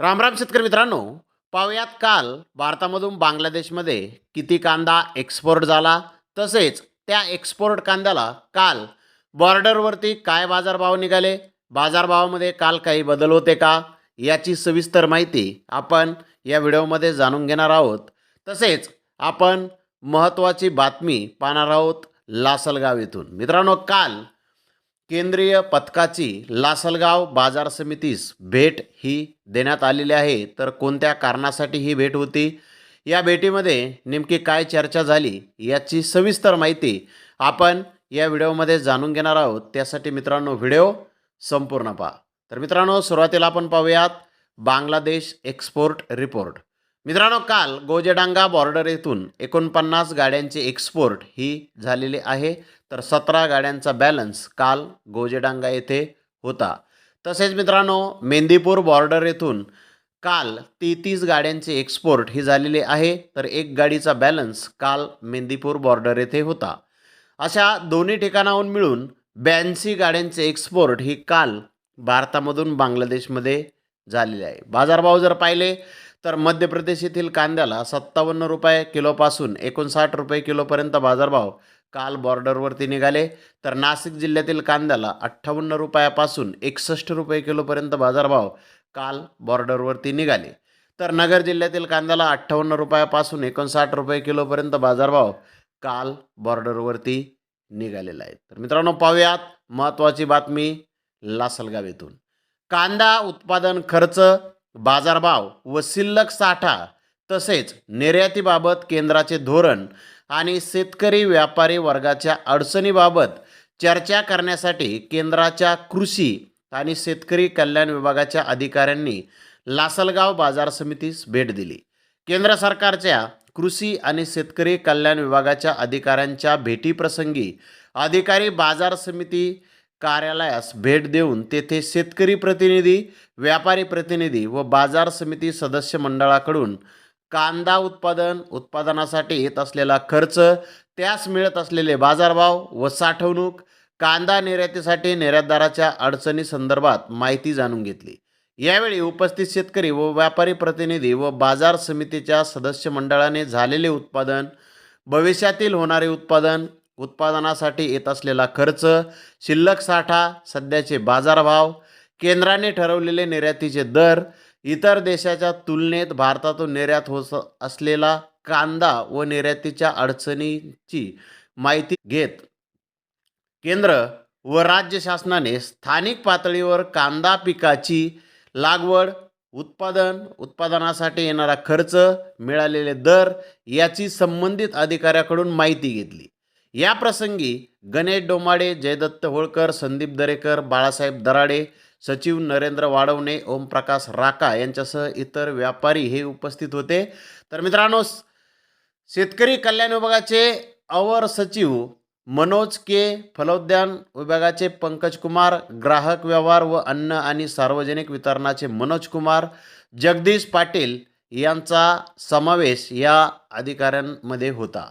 रामराम शेतकरी मित्रांनो. पाहुयात काल भारतामधून बांगलादेशमध्ये किती कांदा एक्सपोर्ट झाला? तसेच त्या एक्सपोर्ट कांद्याला काल बॉर्डरवरती काय बाजारभाव निघाले? बाजारभावामध्ये काल काही बदल होते का? याची सविस्तर माहिती आपण या व्हिडिओमध्ये जाणून घेणार आहोत. तसेच आपण महत्त्वाची बातमी पाहणार आहोत लासलगाव येथून. मित्रांनो काल केंद्रीय पथकाची लासलगाव बाजार समितीस भेट ही देण्यात आलेली आहे. तर कोणत्या कारणासाठी ही भेट होती? या भेटीमध्ये नेमकी काय चर्चा झाली याची सविस्तर माहिती आपण या व्हिडिओमध्ये जाणून घेणार आहोत. त्यासाठी मित्रांनो व्हिडिओ संपूर्ण पहा. तर मित्रांनो सुरुवातीला आपण पाहूयात बांगलादेश एक्सपोर्ट रिपोर्ट. मित्रांनो काल गोजेडांगा बॉर्डर येथून एकोणपन्नास गाड्यांची एक्सपोर्ट ही झालेली आहे. तर सतरा गाड्यांचा बॅलन्स काल गोजेडांगा येथे होता. तसेच मित्रांनो मेंदीपूर बॉर्डर येथून काल तेहतीस गाड्यांची एक्सपोर्ट ही झालेली आहे. तर एक गाडीचा बॅलन्स काल मेंदीपूर बॉर्डर येथे होता. अशा दोन्ही ठिकाणाहून मिळून ब्याऐंशी गाड्यांचे एक्सपोर्ट ही काल भारतामधून बांगलादेशमध्ये झालेले आहे. बाजारभाव जर पाहिले तर मध्य प्रदेश येथील कांद्याला सत्तावन्न रुपये किलोपासून एकोणसाठ रुपये किलोपर्यंत बाजारभाव काल बॉर्डरवरती निघाले. तर नाशिक जिल्ह्यातील कांद्याला अठ्ठावन्न रुपयापासून एकसष्ट रुपये किलोपर्यंत बाजारभाव काल बॉर्डरवरती निघाले. तर नगर जिल्ह्यातील कांद्याला अठ्ठावन्न रुपयापासून एकोणसाठ रुपये किलोपर्यंत बाजारभाव काल बॉर्डरवरती निघालेला आहे. तर मित्रांनो पाहूयात महत्त्वाची बातमी लासलगाव येथून. कांदा उत्पादन खर्च बाजारभाव व शिल्लक साठा तसेच निर्यातीबाबत केंद्राचे धोरण आणि शेतकरी व्यापारी वर्गाच्या अडचणीबाबत चर्चा करण्यासाठी केंद्राच्या कृषी आणि शेतकरी कल्याण विभागाच्या अधिकाऱ्यांनी लासलगाव बाजार समितीस भेट दिली. केंद्र सरकारच्या कृषी आणि शेतकरी कल्याण विभागाच्या अधिकाऱ्यांच्या भेटीप्रसंगी अधिकारी बाजार समिती कार्यालयास भेट देऊन तेथे शेतकरी प्रतिनिधी व्यापारी प्रतिनिधी व बाजार समिती सदस्य मंडळाकडून कांदा उत्पादन उत्पादनासाठी येत असलेला खर्च त्यास मिळत असलेले बाजारभाव व साठवणूक कांदा निर्यातीसाठी निर्यातदाराच्या अडचणी संदर्भात माहिती जाणून घेतली. यावेळी उपस्थित शेतकरी व व्यापारी प्रतिनिधी व बाजार समितीच्या सदस्य मंडळाने झालेले उत्पादन भविष्यातील होणारे उत्पादन उत्पादनासाठी येत असलेला खर्च शिल्लक साठा सध्याचे बाजारभाव केंद्राने ठरवलेले निर्यातीचे दर इतर देशाच्या तुलनेत भारतातून निर्यात होत असलेला कांदा व निर्यातीच्या अडचणीची माहिती घेत केंद्र व राज्य शासनाने स्थानिक पातळीवर कांदा पिकाची लागवड उत्पादन उत्पादनासाठी येणारा खर्च मिळालेले दर याची संबंधित अधिकाऱ्याकडून माहिती घेतली. या प्रसंगी गणेश डोमाडे जयदत्त होळकर संदीप दरेकर बाळासाहेब दराडे सचिव नरेंद्र वाडवणे ओमप्रकाश राका यांच्यासह इतर व्यापारी हे उपस्थित होते. तर मित्रांनो शेतकरी कल्याण विभागाचे अवर सचिव मनोज के. फलोद्यान विभागाचे पंकज कुमार ग्राहक व्यवहार व अन्न आणि सार्वजनिक वितरणाचे मनोज कुमार जगदीश पाटील यांचा समावेश या अधिकाऱ्यांमध्ये होता.